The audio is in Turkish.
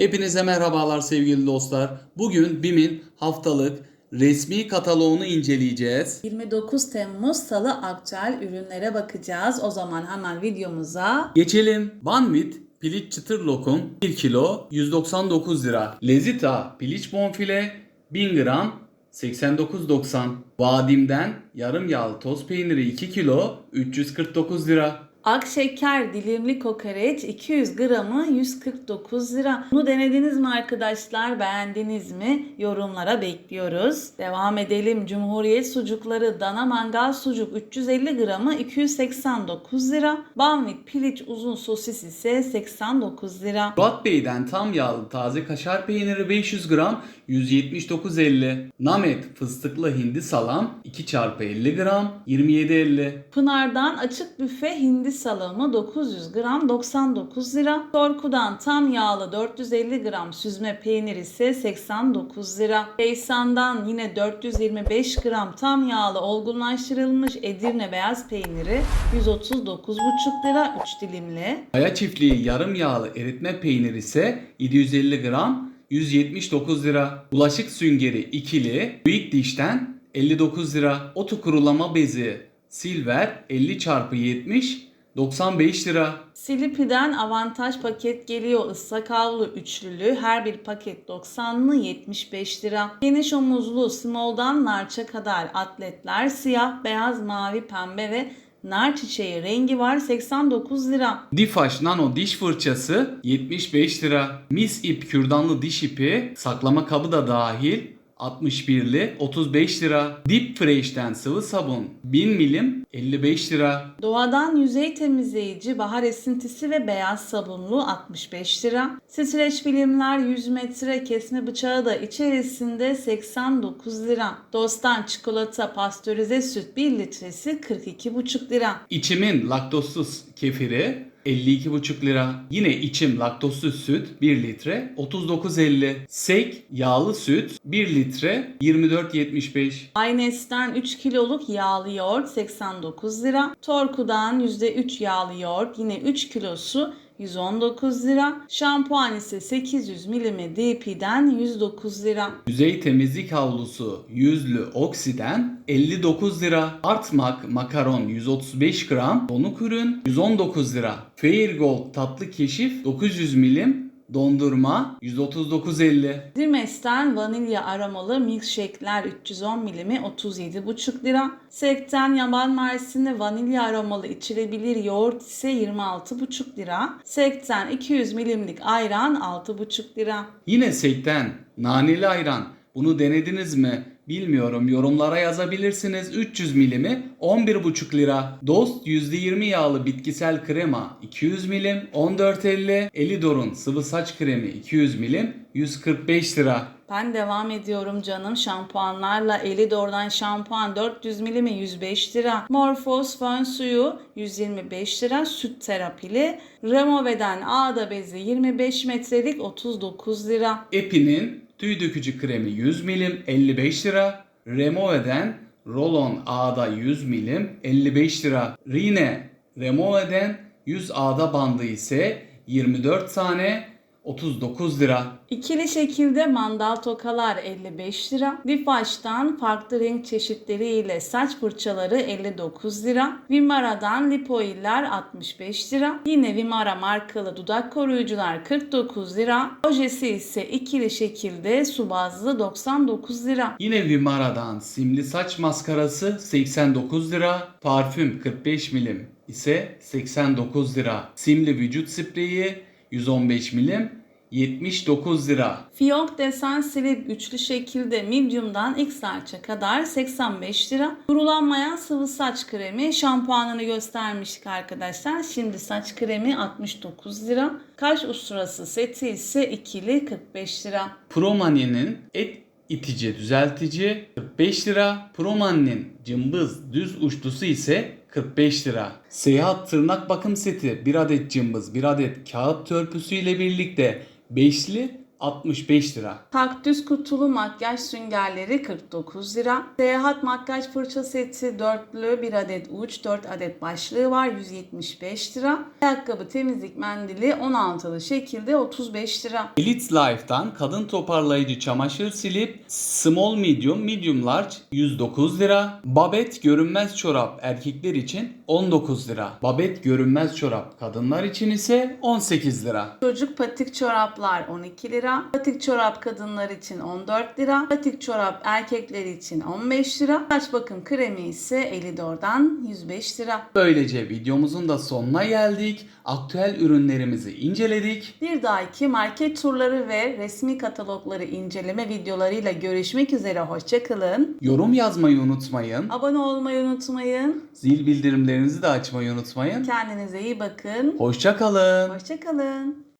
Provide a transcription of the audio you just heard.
Hepinize merhabalar sevgili dostlar. Bugün BİM'in haftalık resmi kataloğunu inceleyeceğiz. 29 Temmuz Salı aktüel ürünlere bakacağız. O zaman hemen videomuza Geçelim. Banvit piliç çıtır lokum 1 kilo 199 lira. Lezita piliç bonfile 1000 gram 89.90. Vadim'den yarım yağlı toz peyniri 2 kilo 349 lira. Akşeker dilimli kokoreç 200 gramı 149 lira. Bunu denediniz mi arkadaşlar? Beğendiniz mi? Yorumlara bekliyoruz. Devam edelim. Cumhuriyet sucukları dana mangal sucuk 350 gramı 289 lira. Banvit piliç uzun sosis ise 89 lira. Murat Bey'den tam yağlı taze kaşar peyniri 500 gram 179.50. Namet fıstıklı hindi salam 2 çarpı 50 gram 27.50. Pınar'dan açık büfe hindi salamı 900 gram 99 lira. Torku'dan tam yağlı 450 gram süzme peynir ise 89 lira. Kaysan'dan yine 425 gram tam yağlı olgunlaştırılmış Edirne beyaz peyniri 139,5 lira 3 dilimli. Kaya çiftliği yarım yağlı eritme peynir ise 750 gram 179 lira. Bulaşık süngeri ikili büyük dişten 59 lira. Otu kurulama bezi silver 50 çarpı 70 95 lira. Silipi'den avantaj paket geliyor. Islak havlu üçlülü. Her bir paket 90'lı 75 lira. Geniş omuzlu small'dan narça kadar atletler siyah, beyaz, mavi, pembe ve nar çiçeği rengi var 89 lira. Difaş Nano diş fırçası 75 lira. Mis ip kürdanlı diş ipi saklama kabı da dahil 61'li 35 lira. Deep Fresh'ten sıvı sabun 1000 milim 55 lira. Doğadan yüzey temizleyici, bahar esintisi ve beyaz sabunlu 65 lira. Streç filmler 100 metre kesme bıçağı da içerisinde 89 lira. Dostan çikolata pastörize süt 1 litresi 42,5 lira. İçimin laktozsuz kefiri 52,5 lira. Yine içim laktozsuz süt 1 litre 39.50. Sek yağlı süt 1 litre 24.75. Aynes'ten 3 kiloluk yağlı yoğurt 89 lira. Torku'dan %3 yağlı yoğurt yine 3 kilosu 119 lira. Şampuan ise 800 milimi DP'den 109 lira. Yüzey temizlik havlusu yüzlü oksiden 59 lira. Artmak makaron 135 gram. Donuk ürün 119 lira. Fair Gold tatlı keşif 900 milim. Dondurma 139.50. Dimes'ten vanilya aromalı milkshake'ler 310 milimi 37,5 lira. Sekten yaban mersini vanilya aromalı içilebilir yoğurt ise 26,5 lira. Sekten 200 milimlik ayran 6,5 lira. Yine Sekten naneli ayran. Bunu denediniz mi? Bilmiyorum. Yorumlara yazabilirsiniz. 300 milimi 11,5 lira. Dost %20 yağlı bitkisel krema 200 milim 14.50. Elidor'un sıvı saç kremi 200 milim 145 lira. Ben devam ediyorum canım şampuanlarla. Elidor'dan şampuan 400 milimi 105 lira. Morphos fön suyu 125 lira. Süt terapili. Remove'den ağda bezi 25 metrelik 39 lira. Epi'nin tüy dökücü kremi 100 milim 55 lira. Remove'den Rolon Ağda 100 milim 55 lira. Rine Remove'den 100 ağda bandı ise 24 tane 39 lira. İkili şekilde mandal tokalar 55 lira. Lifaş'tan farklı renk çeşitleriyle saç fırçaları 59 lira. Vimara'dan lipoiller 65 lira. Yine Vimara markalı dudak koruyucular 49 lira. Ojesi ise ikili şekilde su bazlı 99 lira. Yine Vimara'dan simli saç maskarası 89 lira. Parfüm 45 milim ise 89 lira. Simli vücut spreyi 115 milim 79 lira. Fiyonk desen silip üçlü şekilde medium'dan X large'a kadar 85 lira. Kurulanmayan sıvı saç kremi şampuanını göstermiştik arkadaşlar. Şimdi saç kremi 69 lira. Kaş usturası seti ise ikili 45 lira. Promani'nin et itici düzeltici 45 lira. Promani'nin cımbız düz uçlusu ise 45 lira. Seyahat tırnak bakım seti 1 adet cımbız 1 adet kağıt törpüsü ile birlikte beşli 65 lira. Kaktüs kutulu makyaj süngerleri 49 lira. Seyahat makyaj fırça seti dörtlü 1 adet uç 4 adet başlığı var 175 lira. Ayakkabı temizlik mendili 16'lı şekilde 35 lira. Elite Life'dan kadın toparlayıcı çamaşır silip small medium medium large 109 lira. Babet görünmez çorap erkekler için 19 lira. Babet görünmez çorap kadınlar için ise 18 lira. Çocuk patik çoraplar 12 lira. Patik çorap kadınlar için 14 lira. Patik çorap erkekler için 15 lira. Saç bakım kremi ise Elidor'dan 105 lira. Böylece videomuzun da sonuna geldik. Aktüel ürünlerimizi inceledik. Bir dahaki market turları ve resmi katalogları inceleme videolarıyla görüşmek üzere. Hoşçakalın. Yorum yazmayı unutmayın. Abone olmayı unutmayın. Zil bildirimlerinizi de açmayı unutmayın. Kendinize iyi bakın. Hoşça kalın. Hoşçakalın.